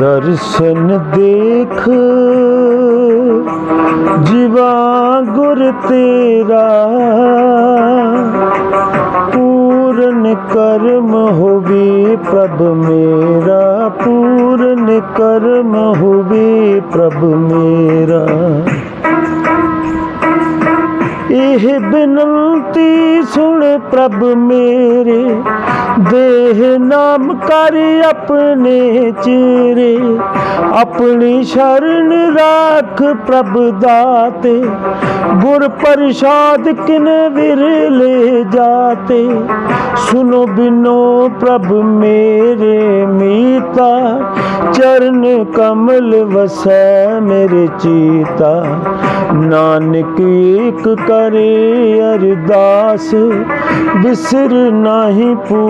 ਦਰਸ਼ਨ ਦੇਖ, ਜੀਵਾ ਗੁਰ ਤੇਰਾ, ਪੂਰਨ ਕਰਮ ਹੋਵੇ ਪ੍ਰਭ ਮੇਰਾ, ਪੂਰਨ ਕਰਮ ਹੋਵੇ ਪ੍ਰਭ ਮੇਰਾ। ਇਹ ਬਿਨੰਤੀ ਸੁਣ ਪ੍ਰਭ ਮੇਰੇ, ਦੇਹ ਨਾਮ ਕਰ ਆਪਣੇ ਚਿਰੇ ਆਪਣੀ ਸ਼ਰਨ ਰਾਖ ਪ੍ਰਭ ਦਾਤੇ, ਗੁਰ ਪ੍ਰਸਾਦ ਕਿਨ ਵਿਰਲੇ ਜਾਤੇ। ਸੁਨੋ ਬਿਨੋ ਪ੍ਰਭ ਮੇਰੇ ਮੀਤਾ ਚਰਨ ਕਮਲ ਵਸੈ ਮੇਰੇ ਚੀਤਾ। ਨਾਨਕ ਏਕ ਕਰੇ ਅਰਦਾਸ ਬਿਸਰ ਨਾਹੀ ਪੂ